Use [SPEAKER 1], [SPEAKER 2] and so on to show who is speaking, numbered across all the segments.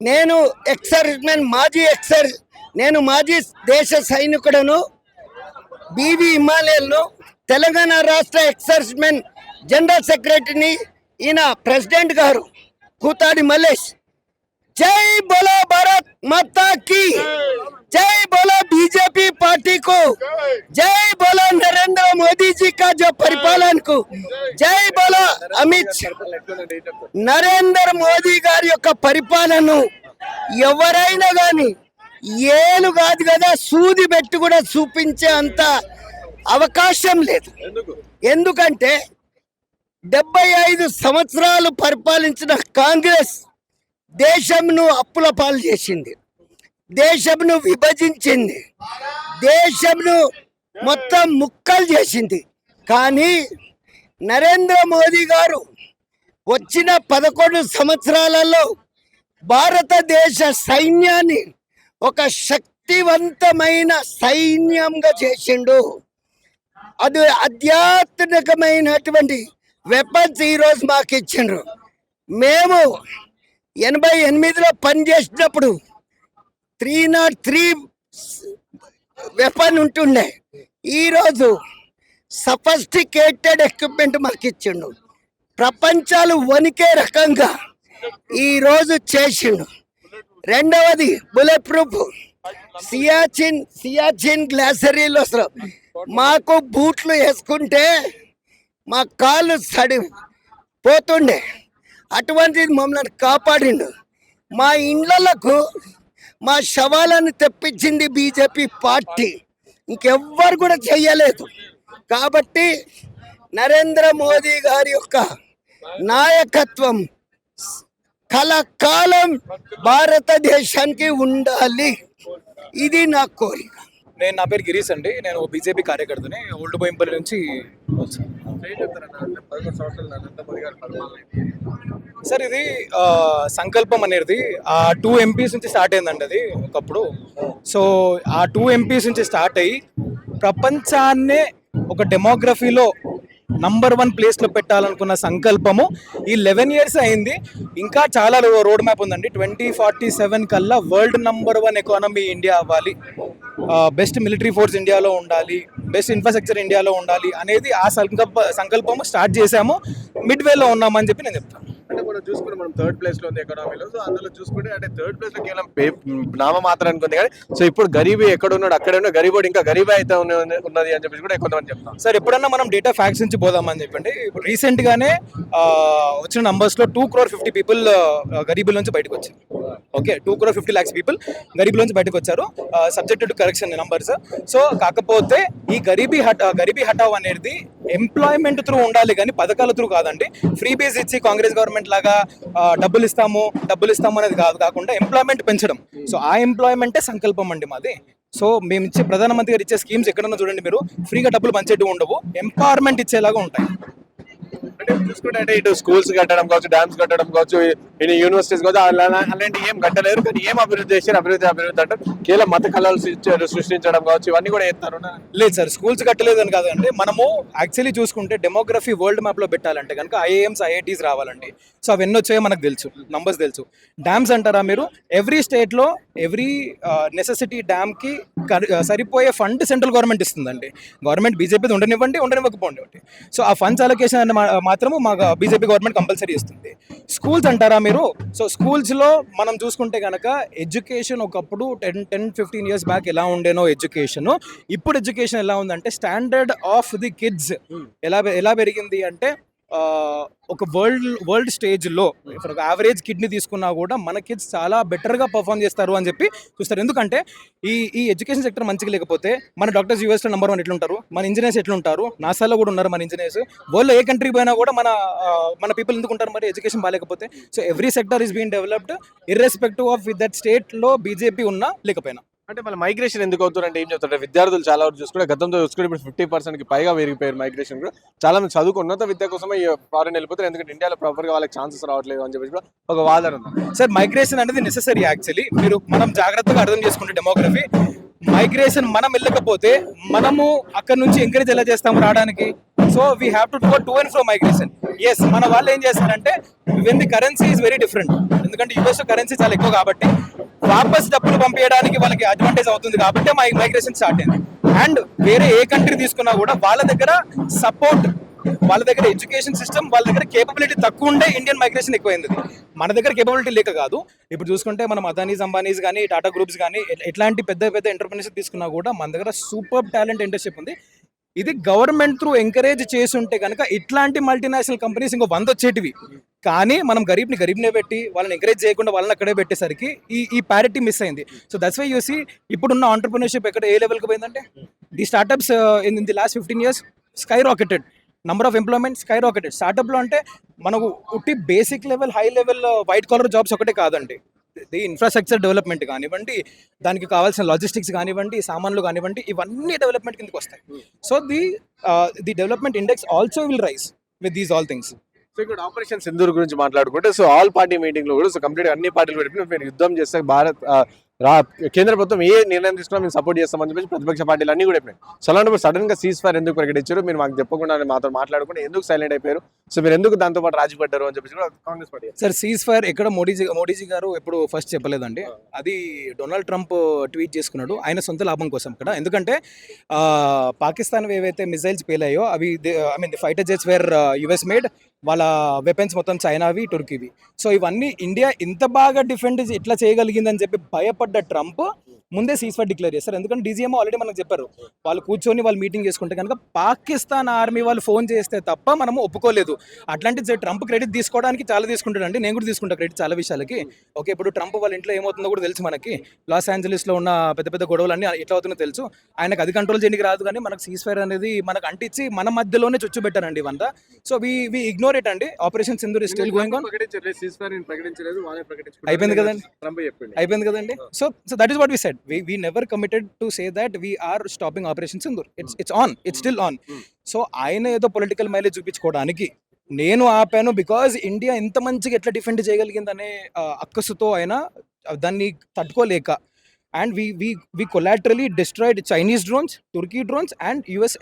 [SPEAKER 1] నేను ఎక్సర్మెన్ మాజీ ఎక్సర్ నేను మాజీ దేశ సైనికుడను బీవీ హిమాలయన్ను తెలంగాణ రాష్ట్ర ఎక్సర్మెన్ జనరల్ సెక్రటరీని ఈయన ప్రెసిడెంట్ గారు కూతాడి మల్లేష్. జై బోలో భారత్ మాతా కీ. జై బోలో బీజేపీ పార్టీ కు జై బోలో నరేంద్ర మోదీ జీ కా జో పరిపాలన కు జై బోలో అమిత్ నరేంద్ర మోదీ గారి యొక్క పరిపాలనను ఎవరైనా కానీ ఏలు కాదు కదా సూది పెట్టి కూడా చూపించే అంత అవకాశం లేదు. ఎందుకంటే డెబ్బై ఐదు సంవత్సరాలు పరిపాలించిన కాంగ్రెస్ దేశంను అప్పుల పాలు చేసింది. దేశంను విభజించింది. దేశంను మొత్తం ముక్కలు చేసింది. కానీ నరేంద్ర మోదీ గారు వచ్చిన పదకొండు సంవత్సరాలలో భారతదేశ సైన్యాన్ని ఒక శక్తివంతమైన సైన్యంగా చేసిండు. అది ఆధ్యాత్మికమైనటువంటి వెపన్స్ ఈరోజు మాకు ఇచ్చిండ్రు. మేము ఎనభై ఎనిమిదిలో పనిచేసినప్పుడు త్రీ నాట్ త్రీ వెపన్ ఉంటుండే. ఈరోజు సఫస్టికేటెడ్ ఎక్విప్మెంట్ మాకు ఇచ్చిండు. ప్రపంచాలు వణికే రకంగా ఈరోజు చేసిండు. రెండవది బుల్లెట్ ప్రూఫ్ సియాచిన్ సియాచిన్ గ్లాసరీలు అసలు మాకు బూట్లు వేసుకుంటే మా కాళ్ళు సడి పోతుండే. అటువంటిది మమ్మల్ని కాపాడిండు. మా ఇండ్లకు మా శవాలను తెప్పించింది బీజేపీ పార్టీ. ఇంకెవ్వరు కూడా చెయ్యలేదు. కాబట్టి నరేంద్ర మోదీ గారి యొక్క నాయకత్వం కలకాలం భారతదేశానికి ఉండాలి. ఇది నా కోరిక.
[SPEAKER 2] నేను నా పేరు గిరీష్ అండి. నేను బీజేపీ కార్యకర్తని ఓల్డ్ బోయింపల్లి నుంచి సార్ ఇది సంకల్పం అనేది ఆ టూ ఎంపీస్ నుంచి స్టార్ట్ అయిందండి అది ఒకప్పుడు. సో ఆ టూ ఎంపీస్ నుంచి స్టార్ట్ అయ్యి ప్రపంచాన్నే ఒక డెమోగ్రఫీలో నంబర్ వన్ ప్లేస్లో పెట్టాలనుకున్న సంకల్పము. ఈ లెవెన్ ఇయర్స్ అయింది. ఇంకా చాలా రోడ్ మ్యాప్ ఉందండి. ట్వంటీ ఫార్టీ సెవెన్ కల్లా world number one economy India అవ్వాలి. బెస్ట్ మిలిటరీ ఫోర్స్ ఇండియాలో ఉండాలి. బెస్ట్ ఇన్ఫ్రాస్ట్రక్చర్ ఇండియాలో ఉండాలి అనేది ఆ సంకల్ప సంకల్పము స్టార్ట్ చేశాము. మిడ్ వేలో ఉన్నామని చెప్పి నేను చెప్తాను.
[SPEAKER 3] అంటే మనం చూసుకుంటే మనం థర్డ్ ప్లేస్లో ఉంది ఎకనామీలో సో అందులో చూసుకుంటే అంటే థర్డ్ ప్లేస్లో కేవలం నామ మాత్రం అనుకుంది కానీ సో ఇప్పుడు గరీబీ ఎక్కడ ఉన్నాడు? అక్కడ ఉన్నాడు. గరీబోడు ఇంకా గరీబ్ అయితే ఉన్నది అని చెప్పేసి కూడా కొంతమంది చెప్తాం
[SPEAKER 2] సార్ ఎప్పుడన్నా మనం డేటా ఫ్యాక్ట్స్ నుంచి పోదామని చెప్పండి. ఇప్పుడు రీసెంట్ గానే వచ్చిన నంబర్స్లో టూ క్రోర్ ఫిఫ్టీ పీపుల్ గరీబుల నుంచి బయటకు వచ్చారు. Okay two crore fifty lakhs people గరీబుల నుంచి బయటకు వచ్చారు. Subject to correction numbers so కాకపోతే ఈ గరీబీ హట్ గరీబీ హటావ్ అనేది ఎంప్లాయ్మెంట్ త్రూ ఉండాలి కానీ పథకాల త్రూ కాదండి. ఫ్రీ బేస్ ఇచ్చి కాంగ్రెస్ గవర్నమెంట్ లాగా డబ్బులు ఇస్తాము డబ్బులు ఇస్తాము అనేది కాదు కాకుండా ఎంప్లాయ్మెంట్ పెంచడం. సో ఆ ఎంప్లాయ్మెంటే సంకల్పం అండి మాది. సో మేము ఇచ్చే ప్రధానమంత్రి గారు ఇచ్చే స్కీమ్స్ ఎక్కడన్నా చూడండి మీరు. ఫ్రీగా డబ్బులు పంచేట్టు ఉండవు. ఎంపవర్మెంట్ ఇచ్చేలాగా ఉంటాయి.
[SPEAKER 3] అంటే చూసుకుంటే ఇటు స్కూల్స్ కట్టడం కావచ్చు డ్యామ్స్ కట్టడం కావచ్చు ఈయన యూనివర్సిటీస్ కావచ్చు అలాంటి ఏం కట్టలేరు కానీ ఏం అభివృద్ధి చేశారు? అభివృద్ధి అభివృద్ధి అంటే కేవలం మత కళలు సృష్టించడం కావచ్చు ఇవన్నీ కూడా చేస్తారు
[SPEAKER 2] లేదు సార్ స్కూల్స్ కట్టలేదు అని కాదండి. మనము యాక్చువల్లీ చూసుకుంటే డెమోగ్రఫీ వరల్డ్ మ్యాప్లో పెట్టాలంటే కనుక ఐఏఎంస్ ఐఐటీస్ రావాలండి. సో అవి ఎన్ని వచ్చాయో మనకు తెలుసు నంబర్స్ తెలుసు. డ్యామ్స్ అంటారా మీరు? ఎవ్రీ స్టేట్లో ఎవ్రీ నెసెసిటీ డ్యామ్కి సరిపోయే ఫండ్ సెంట్రల్ గవర్నమెంట్ ఇస్తుందండి. గవర్నమెంట్ బీజేపీ ఉండనివ్వండి ఉండనివ్వకపోండి సో ఆ ఫండ్స్ అలొకేషన్ అని మా- మాత్రము మా బీజేపీ గవర్నమెంట్ కంపల్సరీ ఇస్తుంది స్కూల్స్ అంటారా మీరు సో స్కూల్స్లో మనం చూసుకుంటే కనుక ఎడ్యుకేషన్ ఒకప్పుడు ten ten fifteen years back ఎలా ఉండేనో ఎడ్యుకేషన్ ఇప్పుడు ఎడ్యుకేషన్ ఎలా ఉందంటే స్టాండర్డ్ ఆఫ్ ది కిడ్స్ ఎలా ఎలా పెరిగింది అంటే ఒక వరల్డ్ వరల్డ్ స్టేజ్లో ఇప్పుడు ఒక యావరేజ్ కిడ్నీ తీసుకున్నా కూడా మన కిడ్స్ చాలా బెటర్గా పర్ఫామ్ చేస్తారు అని చెప్పి చూస్తారు. ఎందుకంటే ఈ ఈ ఎడ్యుకేషన్ సెక్టర్ మంచిగా లేకపోతే మన డాక్టర్స్ యూఎస్లో నెంబర్ వన్ ఎట్లుంటారు? మన ఇంజనీర్స్ ఎట్లుంటారు? నాసాలో కూడా ఉన్నారు మన ఇంజనీర్స్ వరల్డ్ ఏ కంట్రీ పోయినా కూడా మన మన పీపుల్ ఎందుకు ఉంటారు మరి? ఎడ్యుకేషన్ బాగాలేకపోతే. So every sector is been developed irrespective of that స్టేట్లో బీజేపీ ఉన్నా లేకపోయినా.
[SPEAKER 3] అంటే మళ్ళీ మైగ్రేషన్ ఎందుకు అవుతారంటే ఏం చెప్తారు విద్యార్థులు చాలా వరకు చూసుకుంటే గతంతో చూసుకుంటే ఇప్పుడు ఫిఫ్టీ పర్సెంట్కి పైగా పెరిగిపోయారు మైగ్రేషన్ కూడా. చాలా మంది చదువుకు ఉన్నత విద్య కోసమే ఫారెన్ వెళ్ళిపోతారు ఎందుకంటే ఇండియాలో ప్రాపర్గా వాళ్ళకి ఛాన్సెస్ రావట్లేదు అని చెప్పేసి ఒక వాదన ఉంది.
[SPEAKER 2] సార్ మైగ్రేషన్ అనేది నెససరీ యాక్చువల్లీ మీరు మనం జాగ్రత్తగా అర్థం చేసుకుంటే డెమోగ్రఫీ మైగ్రేషన్ మనం వెళ్ళకపోతే మనము అక్కడ నుంచి ఎంకరేజ్ ఎలా చేస్తాము రావడానికి? So we have to do to and fro migration as మన వాళ్ళు ఏం చేస్తారంటే when the currency is very different ఎందుకంటే యుఎస్ కరెన్సీ చాలా ఎక్కువ కాబట్టి వాపస్ డబ్బులు పంపించడానికి వాళ్ళకి అడ్వాంటేజ్ అవుతుంది కాబట్టి మై మైగ్రేషన్ స్టార్ట్ అయింది. అండ్ వేరే ఏ కంట్రీ తీసుకున్నా కూడా వాళ్ళ దగ్గర సపోర్ట్ వాళ్ళ దగ్గర ఎడ్యుకేషన్ సిస్టమ్ వాళ్ళ దగ్గర కేపబిలిటీ తక్కువ ఉండే ఇండియన్ మైగ్రేషన్ ఎక్కువైంది. మన దగ్గర కేపబిలిటీ లేక కాదు. ఇప్పుడు చూసుకుంటే మనం అదానీస్ అంబానీస్ కానీ టాటా గ్రూప్స్ కానీ ఎట్లాంటి పెద్ద పెద్ద ఎంటర్ప్రినర్స్ తీసుకున్నా కూడా మన దగ్గర సూపర్ టాలెంట్ ఇంటర్షిప్ ఉంది. ఇది గవర్నమెంట్ త్రూ ఎంకరేజ్ చేసి ఉంటే కనుక ఇట్లాంటి మల్టీనేషనల్ కంపెనీస్ ఇంకో వంద వచ్చేటివి. కానీ మనం గరీబ్ని గరీబ్నే పెట్టి వాళ్ళని ఎంకరేజ్ చేయకుండా వాళ్ళని అక్కడే పెట్టేసరికి ఈ ఈ ప్యారిటీ మిస్ అయింది. So that's why you see ఇప్పుడున్న ఆంటర్ప్రినర్షిప్ ఎక్కడ ఏ లెవెల్కి పోయిందంటే the startups in the last fifteen years skyrocketed number of employment skyrocketed స్టార్టప్లో అంటే మనకు ఉట్టి basic level high level white collar jobs ఒకటే కాదండి. ది ఇన్ఫ్రాస్ట్రక్చర్ డెవలప్మెంట్ కానివ్వండి దానికి కావాల్సిన లాజిస్టిక్స్ కానివ్వండి సామాన్లు కానివ్వండి ఇవన్నీ డెవలప్మెంట్ కిందకి వస్తాయి. So the the development index also will rise with these all things
[SPEAKER 3] so ఇక్కడ ఆపరేషన్ సింధూర్ గురించి మాట్లాడుకుంటే సో ఆల్ పార్టీ మీటింగ్లో కూడా సో కంప్లీట్ అన్ని పార్టీలు పెట్టి మీరు యుద్ధం చేస్తే భారత్ ఆ, రా కేంద్ర ప్రభుత్వం ఏ నిర్ణయం తీసుకున్నా మేము సపోర్ట్ చేస్తామని చెప్పి ప్రతిపక్ష పార్టీలు అన్ని కూడా చెప్పినాయి. సో అలాంటప్పుడు సడన్గా సీజ్ ఫైర్ ఎందుకు ప్రకటించారు మీరు మాకు చెప్పకుండా మాతో మాట్లాడుకుంటే ఎందుకు సైలెంట్ అయిపోయారు? సో మీరు ఎందుకు దాంతో పాటు రాజీ పడ్డారు అని చెప్పేసి కూడా Congress party
[SPEAKER 2] sir cease fire ఎక్కడ మోడీజీ మోడీజీ గారు ఎప్పుడు ఫస్ట్ చెప్పలేదండి. అది డొనాల్డ్ ట్రంప్ ట్వీట్ చేసుకున్నాడు. ఆయన సొంత లాభం కోసం ఇక్కడ ఎందుకంటే పాకిస్తాన్ ఏవైతే మిసైల్స్ పేలాయో అవి I mean fighter jets were US made వాళ్ళ వెపన్స్ మొత్తం చైనావి టుర్కీవి సో ఇవన్నీ ఇండియా ఇంత బాగా డిఫెండ్ ఇట్లా చేయగలిగిందని చెప్పి భయపడ్డ ట్రంప్ ముందే సీస్ ఫైర్ డిక్లేర్ చేస్తారు ఎందుకంటే డీజీఎం ఆల్రెడీ మనకు చెప్పారు. వాళ్ళు కూర్చొని వాళ్ళు మీటింగ్ చేసుకుంటే కనుక పాకిస్తాన్ ఆర్మీ వాళ్ళు ఫోన్ చేస్తే తప్ప మనము ఒప్పుకోలేదు. అట్లాంటి ట్రంప్ క్రెడిట్ తీసుకోవడానికి చాలా తీసుకుంటాడండి. నేను కూడా తీసుకుంటా క్రెడిట్ చాలా విషయాలకి. ఓకే ఇప్పుడు ట్రంప్ వాళ్ళ ఇంట్లో ఏమవుతుందో కూడా తెలుసు మనకి. లాస్ ఏంజలీస్లో ఉన్న పెద్ద పెద్ద గొడవలు అన్ని ఎట్లా అవుతుందో తెలుసు. ఆయనకు అది కంట్రోల్ చేయడానికి రాదు కానీ మనకు సీస్ ఫైర్ అనేది మనకు అంటించి మన మధ్యలోనే చుచ్చు పెట్టారండి ఇవంతా. So we we ignore it అండి. Operation Sindoor is still going on అయిపోయింది కదండి. అయిపోయింది కదండి. So so that is what we said we never committed to say that we are stopping operation Sindoor it's it's on it's still on. So ఆయన ఏదో political mileage చూపించుకోవడానికి నేను ఆపాను because India ఎంత మంచిగా ఎట్లా డిఫెండ్ చేయగలిగిందనే అక్కసుతో ఆయన దాన్ని తట్టుకోలేక and we we we collaterally destroyed Chinese drones Turkey drones and US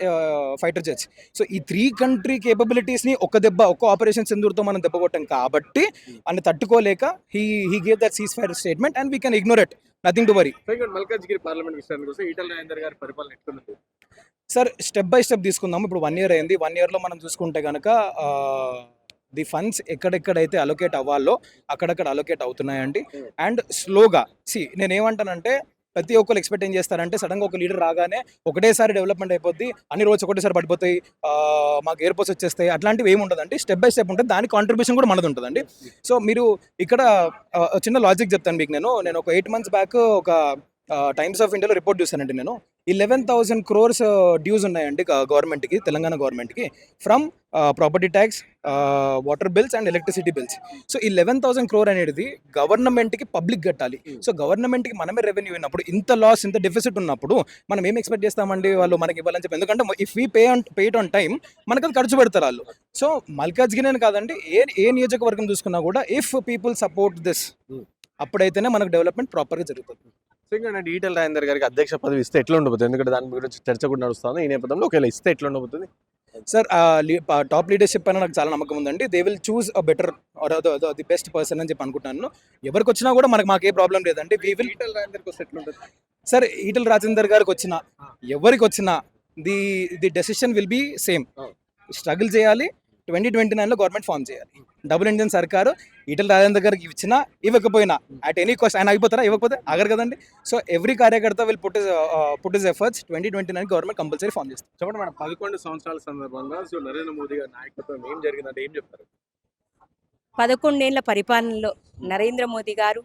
[SPEAKER 2] fighter jets so ఈ త్రీ కంట్రీ కేపబిలిటీస్ని ఒక దెబ్బ ఒక ఆపరేషన్ సింధూర్తో మనం దెబ్బ కొట్టాం కాబట్టి అని తట్టుకోలేక he he gave that ceasefire statement and we can ignore it nothing to worry
[SPEAKER 3] Malkajgiri parliament విషయానికి వస్తే ఈటల రాజేందర్ గారి పరిపాలన ఎట్లుంది
[SPEAKER 2] సార్ స్టెప్ బై స్టెప్ తీసుకుందాం ఇప్పుడు వన్ ఇయర్ అయింది. వన్ ఇయర్లో మనం చూసుకుంటే కనుక ది ఫండ్స్ ఎక్కడెక్కడైతే అలొకేట్ అవ్వాలో అక్కడక్కడ అలొకేట్ అవుతున్నాయండి. అండ్ స్లోగా సి నేను ఏమంటానంటే ప్రతి ఒక్కరు ఎక్స్పెక్ట్ ఏం చేస్తారంటే సడన్గా ఒక లీడర్ రాగానే ఒకటేసారి డెవలప్మెంట్ అయిపోద్ది అన్ని రోజు ఒకటేసారి పడిపోతాయి మాకు ఎయిర్పోర్ట్స్ వచ్చేస్తాయి అట్లాంటివి ఏమి ఉండదండి. స్టెప్ బై స్టెప్ ఉంటుంది దాని కాంట్రిబ్యూషన్ కూడా మనది ఉంటుందండి. సో మీరు ఇక్కడ చిన్న లాజిక్ చెప్తాను మీకు నేను. నేను ఒక ఎయిట్ మంత్స్ బ్యాక్ ఒక టైమ్స్ ఆఫ్ ఇండియాలో రిపోర్ట్ చూసానండి నేను. ఇలెవెన్ థౌసండ్ క్రోర్స్ డ్యూస్ ఉన్నాయండి గవర్నమెంట్కి తెలంగాణ గవర్నమెంట్కి from property tax water bills and electricity bills so ఈ లెవెన్ థౌసండ్ క్రోర్ అనేది గవర్నమెంట్కి పబ్లిక్ కట్టాలి. సో గవర్నమెంట్కి మనమే రెవెన్యూ ఉన్నప్పుడు ఇంత లాస్ ఇంత డెఫిసిట్ ఉన్నప్పుడు మనం ఏం ఎక్స్పెక్ట్ చేస్తామండి? వాళ్ళు మనకి ఇవ్వాలని చెప్పి ఎందుకంటే if we pay on pay on time మనకు అది ఖర్చు పెడతారు వాళ్ళు. సో మల్కాజ్గిరి కాదండి ఏ ఏ నియోజకవర్గం చూసుకున్నా కూడా ఇఫ్ పీపుల్ సపోర్ట్ దిస్ అప్పుడైతేనే మనకు డెవలప్మెంట్ ప్రాపర్గా జరుగుతుంది.
[SPEAKER 3] సో ఇంకా ఈటల రాజేందర్ గారికి అధ్యక్ష పదవి ఇస్తే ఎట్లా ఉండబోతుంది? ఎందుకంటే దాని గురించి చర్చ కూడా నడుస్తుంది. ఈ నేపథ్యంలో ఒకవేళ ఇస్తే ఎట్లా ఉండబోతుంది?
[SPEAKER 2] సార్ టాప్ లీడర్షిప్ పైన నాకు చాలా నమ్మకం ఉందండి. They will choose a better or the best person అని చెప్పి అనుకుంటున్నాను. ఎవరికి వచ్చినా కూడా మనకు మాకు ప్రాబ్లం లేదండి. వీ విల్
[SPEAKER 3] ఈటల రాజేందర్కి వస్తే ఎట్లా ఉంటుంది?
[SPEAKER 2] సార్ ఈటల రాజేందర్ గారికి వచ్చిన ఎవరికి వచ్చినా the the decision will be same. Struggle చేయాలి. ట్వంటీ ట్వంటీ నైన్లో గవర్నమెంట్ ఫామ్ చేయాలి. డబుల్ ఇండియన్ సర్కారు ఈటల రాజేందర్ గారికి ఇచ్చినా ఇవ్వకపోయినా అట్ ఎనీ కాస్ట్ ఆయన ఆగిపోతారా? ఇవ్వకపోతే ఆగరు కదండి. సో ఎవ్రీ కార్యకర్త will put put is efforts twenty twenty nine government compulsory form చేస్తారు
[SPEAKER 3] చెప్పండి మేడం పదకొండు సంవత్సరాల సందర్భంగా సో నరేంద్ర మోదీ గారి నాయకత్వం ఏం జరిగిందంటే ఏం చెప్తారు?
[SPEAKER 4] పదకొండేళ్ళ పరిపాలనలో నరేంద్ర మోదీ గారు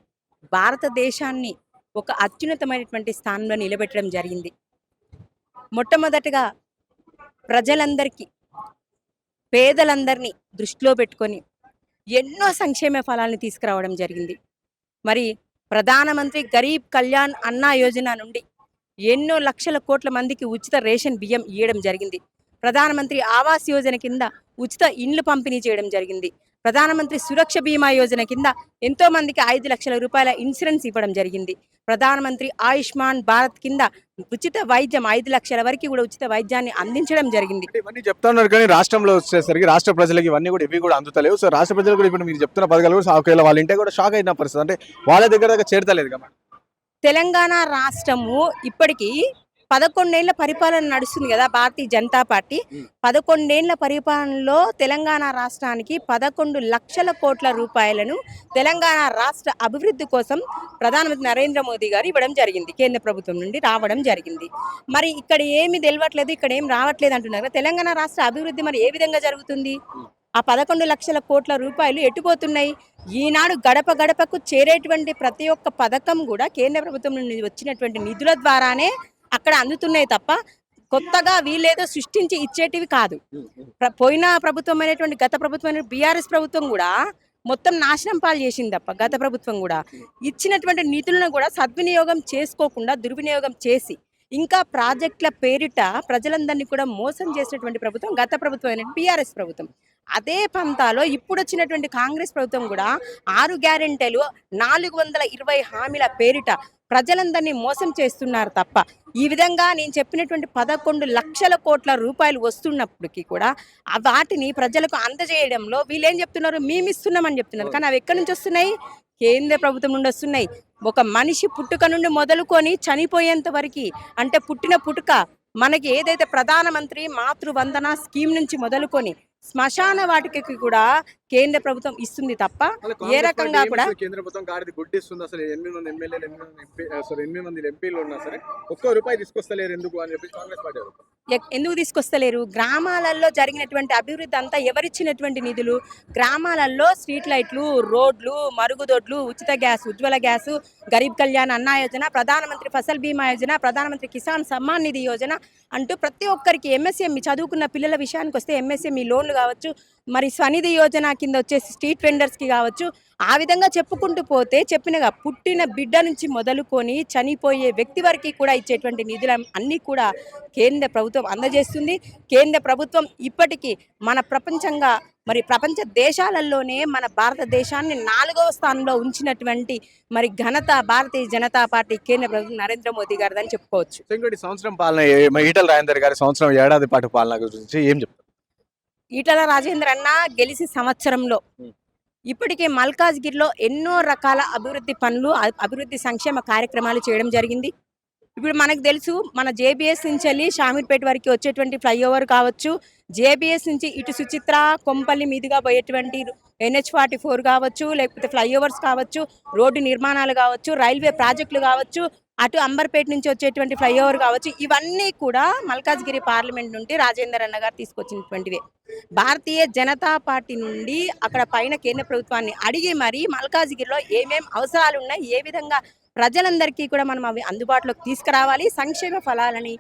[SPEAKER 4] భారతదేశాన్ని ఒక అత్యున్నతమైనటువంటి స్థానంలో నిలబెట్టడం జరిగింది. మొట్టమొదటగా ప్రజలందరికీ పేదలందరినీ దృష్టిలో పెట్టుకొని ఎన్నో సంక్షేమ ఫలాలను తీసుకురావడం జరిగింది. మరి ప్రధానమంత్రి గరీబ్ కళ్యాణ్ అన్నా యోజన నుండి ఎన్నో లక్షల కోట్ల మందికి ఉచిత రేషన్ బియ్యం ఇవ్వడం జరిగింది. ప్రధానమంత్రి ఆవాస్ యోజన కింద ఉచిత ఇండ్లు పంపిణీ చేయడం జరిగింది. ప్రధానమంత్రి సురక్ష బీమా యోజన కింద ఎంతో మందికి ఐదు లక్షల రూపాయల ఇన్సూరెన్స్ ఇవ్వడం జరిగింది. ప్రధానమంత్రి ఆయుష్మాన్ భారత్ కింద ఉచిత వైద్యం ఐదు లక్షల వరకు కూడా ఉచిత వైద్యాన్ని అందించడం జరిగింది.
[SPEAKER 3] ఇవన్నీ చెప్తున్నారు కానీ రాష్ట్రంలో వచ్చేసరికి రాష్ట్ర ప్రజలకి ఇవన్నీ కూడా ఇవి కూడా అందుతలేవు. సో రాష్ట్ర ప్రజలు కూడా ఇప్పుడు మీరు చెప్తున్న పథకాలు కూడా ఒకవేళ వాళ్ళ ఇంటే కూడా షాక్ అయిన పరిస్థితి. అంటే వాళ్ళ దగ్గర దగ్గర చేరతలేదు కదా
[SPEAKER 4] తెలంగాణ రాష్ట్రము ఇప్పటికీ పదకొండేళ్ళ పరిపాలన నడుస్తుంది కదా భారతీయ జనతా పార్టీ. పదకొండేళ్ళ పరిపాలనలో తెలంగాణ రాష్ట్రానికి పదకొండు లక్షల కోట్ల రూపాయలను తెలంగాణ రాష్ట్ర అభివృద్ధి కోసం ప్రధానమంత్రి నరేంద్ర మోదీ గారు ఇవ్వడం జరిగింది. కేంద్ర ప్రభుత్వం నుండి రావడం జరిగింది. మరి ఇక్కడ ఏమి తెలియట్లేదు ఇక్కడ ఏం రావట్లేదు అంటున్నారు కదా. తెలంగాణ రాష్ట్ర అభివృద్ధి మరి ఏ విధంగా జరుగుతుంది? ఆ పదకొండు లక్షల కోట్ల రూపాయలు ఎటుపోతున్నాయి ఈనాడు గడప గడపకు చేరేటువంటి ప్రతి ఒక్క పథకం కూడా కేంద్ర ప్రభుత్వం నుండి వచ్చినటువంటి నిధుల ద్వారానే అక్కడ అందుతున్నాయి తప్ప కొత్తగా వీళ్ళేదో సృష్టించి ఇచ్చేటివి కాదు. పోయిన ప్రభుత్వం అనేటువంటి గత ప్రభుత్వం బీఆర్ఎస్ ప్రభుత్వం కూడా మొత్తం నాశనం పాలు చేసింది తప్ప గత ప్రభుత్వం కూడా. ఇచ్చినటువంటి నిధులను కూడా సద్వినియోగం చేసుకోకుండా దుర్వినియోగం చేసి ఇంకా ప్రాజెక్టుల పేరిట ప్రజలందరినీ కూడా మోసం చేసినటువంటి ప్రభుత్వం గత ప్రభుత్వం అనేది బీఆర్ఎస్ ప్రభుత్వం. అదే పంతాలో ఇప్పుడు వచ్చినటువంటి కాంగ్రెస్ ప్రభుత్వం కూడా ఆరు గ్యారెంటీలు నాలుగు వందల ఇరవై హామీల పేరిట ప్రజలందరినీ మోసం చేస్తున్నారు తప్ప ఈ విధంగా నేను చెప్పినటువంటి పదకొండు లక్షల కోట్ల రూపాయలు వస్తున్నప్పటికీ కూడా వాటిని ప్రజలకు అందజేయడంలో వీళ్ళు ఏం చెప్తున్నారు? మేము ఇస్తున్నామని చెప్తున్నారు. కానీ అవి ఎక్కడి నుంచి వస్తున్నాయి? కేంద్ర ప్రభుత్వం నుండి వస్తున్నాయి. ఒక మనిషి పుట్టుక నుండి మొదలుకొని చనిపోయేంత వరకు అంటే పుట్టిన పుట్టుక మనకి ఏదైతే ప్రధానమంత్రి మాతృవందన స్కీమ్ నుంచి మొదలుకొని శ్మశాన వాటికకి కూడా కేంద్ర ప్రభుత్వం ఇస్తుంది తప్ప ఏ రకంగా కూడా
[SPEAKER 3] కేంద్ర ప్రభుత్వం గాడిది గుడ్డిస్తుంది. అసలు ఎనిమిది మంది ఎమ్మెల్యేలు ఎనిమిది మంది ఎంపీ అసలు ఎనిమిది మంది ఎంపీలు ఉన్నా సరే ఒక్క రూపాయి తీసుకొస్తలేరు ఎందుకు అని చెప్పి కాంగ్రెస్ పార్టీ
[SPEAKER 4] ఎందుకు తీసుకొస్తలేరు? గ్రామాలలో జరిగినటువంటి అభివృద్ధి అంతా ఎవరిచ్చినటువంటి నిధులు? గ్రామాలలో స్ట్రీట్ లైట్లు రోడ్లు మరుగుదొడ్లు ఉచిత గ్యాస్ ఉజ్వల గ్యాస్ గరీబ్ కళ్యాణ్ అన్న యోజన ప్రధానమంత్రి ఫసల్ బీమా యోజన ప్రధానమంత్రి కిసాన్ సమ్మాన్ నిధి యోజన అంటూ ప్రతి ఒక్కరికి ఎంఎస్ఎంఈ చదువుకున్న పిల్లల విషయానికి వస్తే ఎంఎస్ఎంఈ లోన్లు కావచ్చు. మరి స్వనిధి యోజన కింద వచ్చేసి స్ట్రీట్ వెండర్స్కి కావచ్చు. ఆ విధంగా చెప్పుకుంటూ పోతే చెప్పినగా పుట్టిన బిడ్డ నుంచి మొదలుకొని చనిపోయే వ్యక్తి వరకు కూడా ఇచ్చేటువంటి నిధులు అన్నీ కూడా కేంద్ర ప్రభుత్వం అందజేస్తుంది. కేంద్ర ప్రభుత్వం ఇప్పటికీ మన ప్రపంచంగా మరి ప్రపంచ దేశాలలోనే మన భారతదేశాన్ని నాలుగవ స్థానంలో ఉంచినటువంటి మరి ఘనత భారతీయ జనతా పార్టీ కేంద్ర ప్రభుత్వం నరేంద్ర మోదీ గారిదని చెప్పుకోవచ్చు.
[SPEAKER 3] సంవత్సరం పాలన ఏ- ఈటల రాజేందర్ గారి సంవత్సరం ఏడాది పాటు పాలన గురించి ఏం చెప్తారు?
[SPEAKER 4] ఈటల రాజేంద్ర అన్న గెలిచి సంవత్సరంలో. ఇప్పటికే మల్కాజ్గిరిలో ఎన్నో రకాల అభివృద్ధి పనులు అభివృద్ధి సంక్షేమ కార్యక్రమాలు చేయడం జరిగింది ఇప్పుడు మనకు తెలుసు మన జేబీఎస్ నుంచి వెళ్ళి షామీర్పేట వరకు వచ్చేటువంటి ఫ్లైఓవర్ కావచ్చు జేబీఎస్ నుంచి ఇటు సుచిత్ర కొంపల్లి మీదుగా పోయేటువంటి ఎన్హెచ్ ఫార్టీ ఫోర్ కావచ్చు లేకపోతే ఫ్లైఓవర్స్ కావచ్చు రోడ్డు నిర్మాణాలు కావచ్చు రైల్వే ప్రాజెక్టులు కావచ్చు అటు అంబర్పేట నుంచి వచ్చేటువంటి ఫ్లైఓవర్ కావచ్చు ఇవన్నీ కూడా మల్కాజ్గిరి పార్లమెంట్ నుండి రాజేందర్ అన్న గారు తీసుకొచ్చినటువంటివే. భారతీయ జనతా పార్టీ నుండి అక్కడ పైన కేంద్ర ప్రభుత్వాన్ని అడిగి మరి మల్కాజ్గిరిలో ఏమేం అవసరాలు ఉన్నాయి ఏ విధంగా ప్రజలందరికీ కూడా మనం అవి అందుబాటులోకి తీసుకురావాలి సంక్షేమ ఫలాలని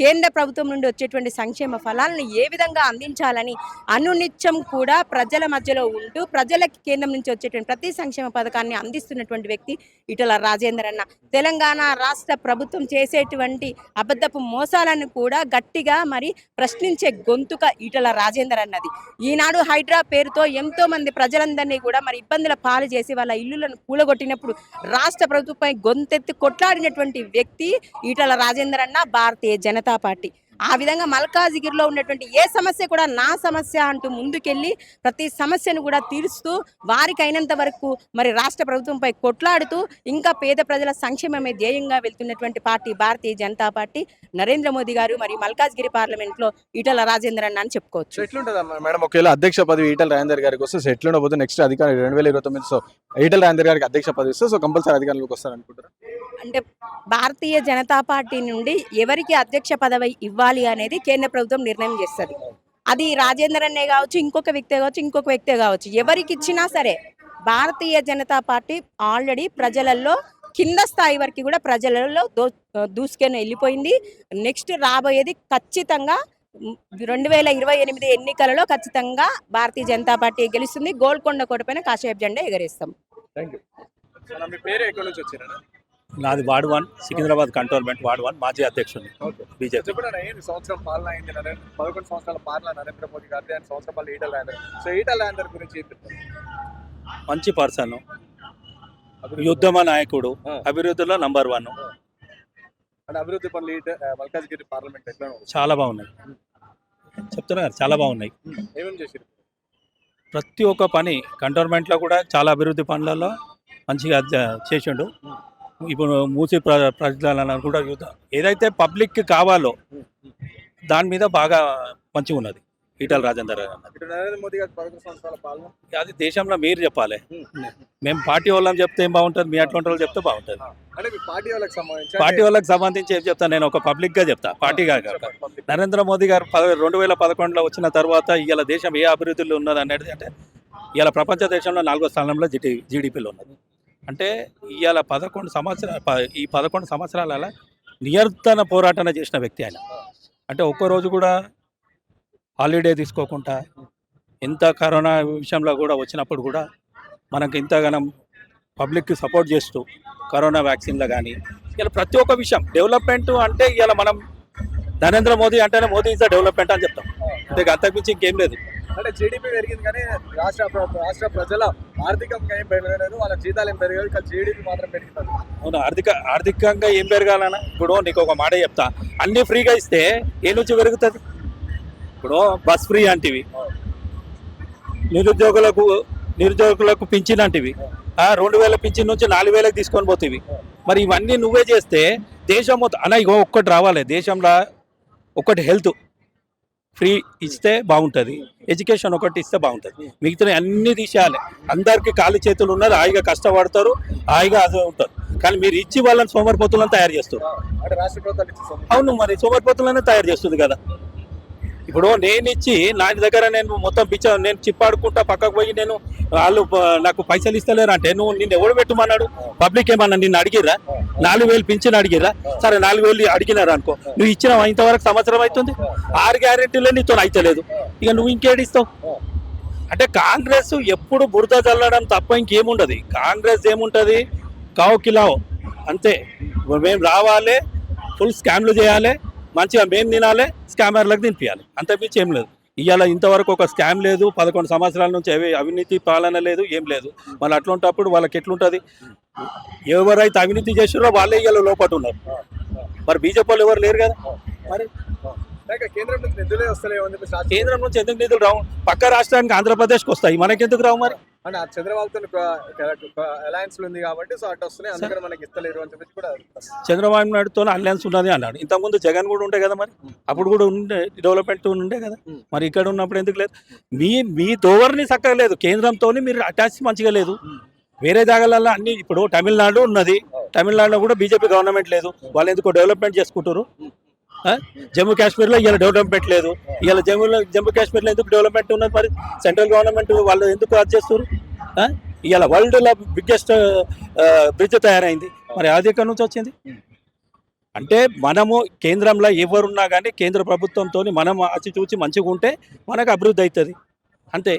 [SPEAKER 4] కేంద్ర ప్రభుత్వం నుండి వచ్చేటువంటి సంక్షేమ ఫలాలను ఏ విధంగా అందించాలని అనునిత్యం కూడా ప్రజల మధ్యలో ఉంటూ ప్రజలకి కేంద్రం నుంచి వచ్చేటువంటి ప్రతి సంక్షేమ పథకాన్ని అందిస్తున్నటువంటి వ్యక్తి ఇటల రాజేందర్ అన్న. తెలంగాణ రాష్ట్ర ప్రభుత్వం చేసేటువంటి అబద్ధపు మోసాలను కూడా గట్టిగా మరి ప్రశ్నించే గొంతుక ఈటల రాజేందర్ అన్నది. ఈనాడు హైడ్రా పేరుతో ఎంతో మంది ప్రజలందరినీ కూడా మరి ఇబ్బందుల పాలు చేసి వాళ్ళ ఇల్లులను కూలగొట్టినప్పుడు రాష్ట్ర ప్రభుత్వంపై గొంతెత్తి కొట్లాడినటువంటి వ్యక్తి ఈటల రాజేందర్ అన్న భారతీయ జనతా పార్టీ. ఆ విధంగా మల్కాజిగిరిలో ఉన్నటువంటి ఏ సమస్య కూడా నా సమస్య అంటూ ముందుకెళ్ళి ప్రతి సమస్యను కూడా తీరుస్తూ వారికి అయినంత వరకు మరి రాష్ట్ర ప్రభుత్వంపై కొట్లాడుతూ ఇంకా పేద ప్రజల సంక్షేమమే ధ్యేయంగా వెళ్తున్నటువంటి పార్టీ భారతీయ జనతా పార్టీ నరేంద్ర మోదీ గారు మరి మల్కాజ్గిరి పార్లమెంట్లో ఈటల రాజేంద్ర అన్న అని చెప్పుకోవచ్చు.
[SPEAKER 3] ఎట్లుంటుంది అన్న మేడం ఒకవేళ అధ్యక్ష పదవి ఈటల రాజేందర్ గారికి వస్తే ఎట్లుండబోతుంది? నెక్స్ట్ అధికారం రెండు వేల ఇరవై తొమ్మిది సో ఈటల రాజేందర్ గారికి అధ్యక్ష పదవి ఇస్తే సో కంపల్సరీ అధికారంలోకి వస్తారు అనుకుంటారు
[SPEAKER 4] అంటే భారతీయ జనతా పార్టీ నుండి ఎవరికి అధ్యక్ష పదవి ఇవ్వాలి అనేది కేంద్ర ప్రభుత్వం నిర్ణయం చేస్తుంది. అది రాజేందర్ అన్నే కావచ్చు ఇంకొక వ్యక్తి కావచ్చు ఇంకొక వ్యక్తే కావచ్చు. ఎవరికి ఇచ్చినా సరే భారతీయ జనతా పార్టీ ఆల్రెడీ ప్రజలలో కింద స్థాయి వరకు కూడా ప్రజలలో దో దూసుకొని వెళ్ళిపోయింది. నెక్స్ట్ రాబోయేది ఖచ్చితంగా రెండు వేల ఇరవై ఎనిమిది ఎన్నికలలో ఖచ్చితంగా భారతీయ జనతా పార్టీ గెలుస్తుంది. గోల్కొండ కోట పైన కాషాయపు జెండా ఎగరేస్తాం.
[SPEAKER 5] నాది ward one Secunderabad cantonment ward one మాజీ అధ్యక్షుడు
[SPEAKER 3] ఓకే.
[SPEAKER 5] బీజేపీ.
[SPEAKER 3] సంవత్సరం పాలన అయింది పదకొండు సంవత్సరాల పాలన నరేంద్ర మోదీ ఆయన సంవత్సరం పాలన ఈటల రాజేందర్ సో ఈటల రాజేందర్ గురించి
[SPEAKER 5] మంచి పర్సన్ యుద్ధమ నాయకుడు. అభివృద్ధిలో నంబర్ వన్.
[SPEAKER 3] అభివృద్ధి పనులు మల్కాజ్గిరి పార్లమెంట్ ఎట్లా?
[SPEAKER 5] చాలా బాగున్నాయి. చెప్తున్నా చాలా బాగున్నాయి.
[SPEAKER 3] ఏమేమి చేశారు
[SPEAKER 5] ప్రతి ఒక్క పని కంటోన్మెంట్లో కూడా చాలా అభివృద్ధి పనులలో మంచిగా చేసిండు. ఇప్పుడు మూసి ప్ర ప్రజలను కూడా యుద్ధ ఏదైతే పబ్లిక్కి కావాలో దాని మీద బాగా మంచిగా ఉన్నది. ఈటల రాజేందర్ గారు
[SPEAKER 3] గారి
[SPEAKER 5] అది దేశంలో మీరు చెప్పాలి. మేము పార్టీ వాళ్ళని చెప్తే ఏం బాగుంటుంది? మీ అట్లాంటి వాళ్ళు చెప్తే బాగుంటుంది.
[SPEAKER 3] పార్టీ వాళ్ళకి సంబంధించి
[SPEAKER 5] పార్టీ ఏం చెప్తాను? నేను ఒక పబ్లిక్గా చెప్తా. పార్టీగా కాక నరేంద్ర మోదీ గారు రెండు వేల పదకొండులో వచ్చిన తర్వాత ఇవాళ దేశం ఏ అభివృద్ధిలో ఉన్నది అనేది అంటే ఇవాళ ప్రపంచ దేశంలో నాలుగో స్థానంలో జిడి జీడిపిలో ఉన్నది. అంటే ఇవాళ పదకొండు సంవత్సరాల ఈ పదకొండు సంవత్సరాల నియంత్రణ పోరాటన చేసిన వ్యక్తి ఆయన. అంటే ఒక్కరోజు కూడా హాలిడే తీసుకోకుండా ఇంత కరోనా విషయంలో కూడా వచ్చినప్పుడు కూడా మనకు ఇంతగానం పబ్లిక్కి సపోర్ట్ చేస్తూ కరోనా వ్యాక్సిన్లో కానీ ఇలా ప్రతి ఒక్క విషయం డెవలప్మెంట్ అంటే ఇలా మనం నరేంద్ర మోదీ అంటేనే మోదీ ఇస్ ద డెవలప్మెంట్ అని చెప్తాం. అంతే అంతకుమించి ఇంకేం లేదు.
[SPEAKER 3] అంటే జీడిపి పెరిగింది కానీ రాష్ట్ర రాష్ట్ర ప్రజల ఆర్థికంగా ఏం పెరగలేదు వాళ్ళ జీతాలు ఏం పెరగలేదు కానీ జీడిపి మాత్రం పెరిగింది
[SPEAKER 5] అవును ఆర్థిక ఆర్థికంగా ఏం పెరగాలన్నా? ఇప్పుడు నీకు ఒక మాట చెప్తా. అన్ని ఫ్రీగా ఇస్తే ఏ నుంచి పెరుగుతుంది? ఇప్పుడు బస్ ఫ్రీ అంటివి. నిరుద్యోగులకు నిరుద్యోగులకు పింఛన్ అంటివి. రెండు వేల పింఛన్ నుంచి నాలుగు వేలకు తీసుకొని పోతేవి. మరి ఇవన్నీ నువ్వే చేస్తే దేశం మొత్తం అన్న ఇగో ఒక్కటి రావాలి. దేశంలో ఒక్కటి హెల్త్. ఫ్రీ ఇస్తే బాగుంటుంది. ఎడ్యుకేషన్ ఒకటి ఇస్తే బాగుంటుంది. మిగతా అన్ని తీసేయాలి. అందరికీ ఖాళీ చేతులు ఉన్నారు హాయిగా కష్టపడతారు హాయిగా అది ఉంటారు. కానీ మీరు ఇచ్చి వాళ్ళని సోమరిపోతులను తయారు చేస్తారు. అవును మరి సోమరిపోతులనే తయారు చేస్తుంది కదా. ఇప్పుడు నేను ఇచ్చి నా దగ్గర నేను మొత్తం పిచ్చ నేను చిప్పాడుకుంటా పక్కకు పోయి నేను వాళ్ళు నాకు పైసలు ఇస్తలేరు అంటే నువ్వు నిన్ను ఎవడు పెట్టుమన్నాడు? పబ్లిక్ ఏమన్నా నిన్ను అడిగిర్రా? నాలుగు వేలు పింఛన్ అడిగిర్రా? సరే నాలుగు వేలు అడిగినారు అనుకో. నువ్వు ఇచ్చిన ఇంతవరకు సంవత్సరం అవుతుంది? ఆరు గ్యారెంటీలో నీతో అయితలేదు. ఇక నువ్వు ఇంకేడిస్తావు అంటే కాంగ్రెస్ ఎప్పుడు బురద చల్లడం తప్ప ఇంకేముండదు. కాంగ్రెస్ ఏముంటుంది? కావు కిలావు. అంతే. మేము రావాలి ఫుల్ స్కామ్లు చేయాలి. మంచిగా మేము తినాలి స్కామర్లకు తినిపించాలి అంతకుమించి ఏం లేదు. ఇవాళ ఇంతవరకు ఒక స్కామ్ లేదు పదకొండు సంవత్సరాల నుంచి అవి అవినీతి పాలన లేదు ఏం లేదు. మళ్ళీ అట్లుంటప్పుడు వాళ్ళకి ఎట్లుంటుంది? ఎవరైతే అవినీతి చేసారో వాళ్ళే ఇవాళ లోపల ఉన్నారు. మరి బీజేపీ వాళ్ళు ఎవరు లేరు కదా? మరి?
[SPEAKER 3] కేంద్రం నుంచి నిధులే
[SPEAKER 5] ఎందుకు నిధులు రావు? పక్క రాష్ట్రానికి ఆంధ్రప్రదేశ్కి వస్తాయి. మనకెందుకు రావు మరి?
[SPEAKER 3] అంటే ఆ చంద్రబాబుతో అలయన్స్ ఉంది కాబట్టి సో అటు వస్తున్నాయి అందుకని మనకి ఇస్తలేరు అని చెప్పేసి కూడా
[SPEAKER 5] చంద్రబాబు నాయుడుతో అలయన్స్ ఉన్నది అన్నాడు. ఇంతకుముందు జగన్ కూడా ఉండే కదా మరి? అప్పుడు కూడా ఉండే డెవలప్మెంట్ ఉండే కదా. మరి ఇక్కడ ఉన్నప్పుడు ఎందుకు లేదు? మీ మీ దోవర్ని చక్కగా లేదు. కేంద్రంతో మీరు అటాచ్ మంచిగా లేదు. వేరే జాగాలలో అన్ని ఇప్పుడు తమిళనాడు ఉన్నది. తమిళనాడులో కూడా బీజేపీ గవర్నమెంట్ లేదు. వాళ్ళు ఎందుకో డెవలప్మెంట్ చేసుకుంటారు? జమ్మూ కాశ్మీర్లో ఇలా డెవలప్మెంట్ లేదు ఇలా జమ్మూలో జమ్మూ కాశ్మీర్లో ఎందుకు డెవలప్మెంట్ ఉన్నది మరి? సెంట్రల్ గవర్నమెంట్ వాళ్ళు ఎందుకు అది చేస్తారు ఇలా వరల్డ్లో బిగ్గెస్ట్ బ్రిడ్జ్ తయారైంది. మరి అది ఎక్కడి నుంచి వచ్చింది? అంటే మనము కేంద్రంలో ఎవరున్నా కానీ కేంద్ర ప్రభుత్వంతో మనం అచి చూచి మంచిగా ఉంటే మనకు అభివృద్ధి అవుతుంది. అంతే.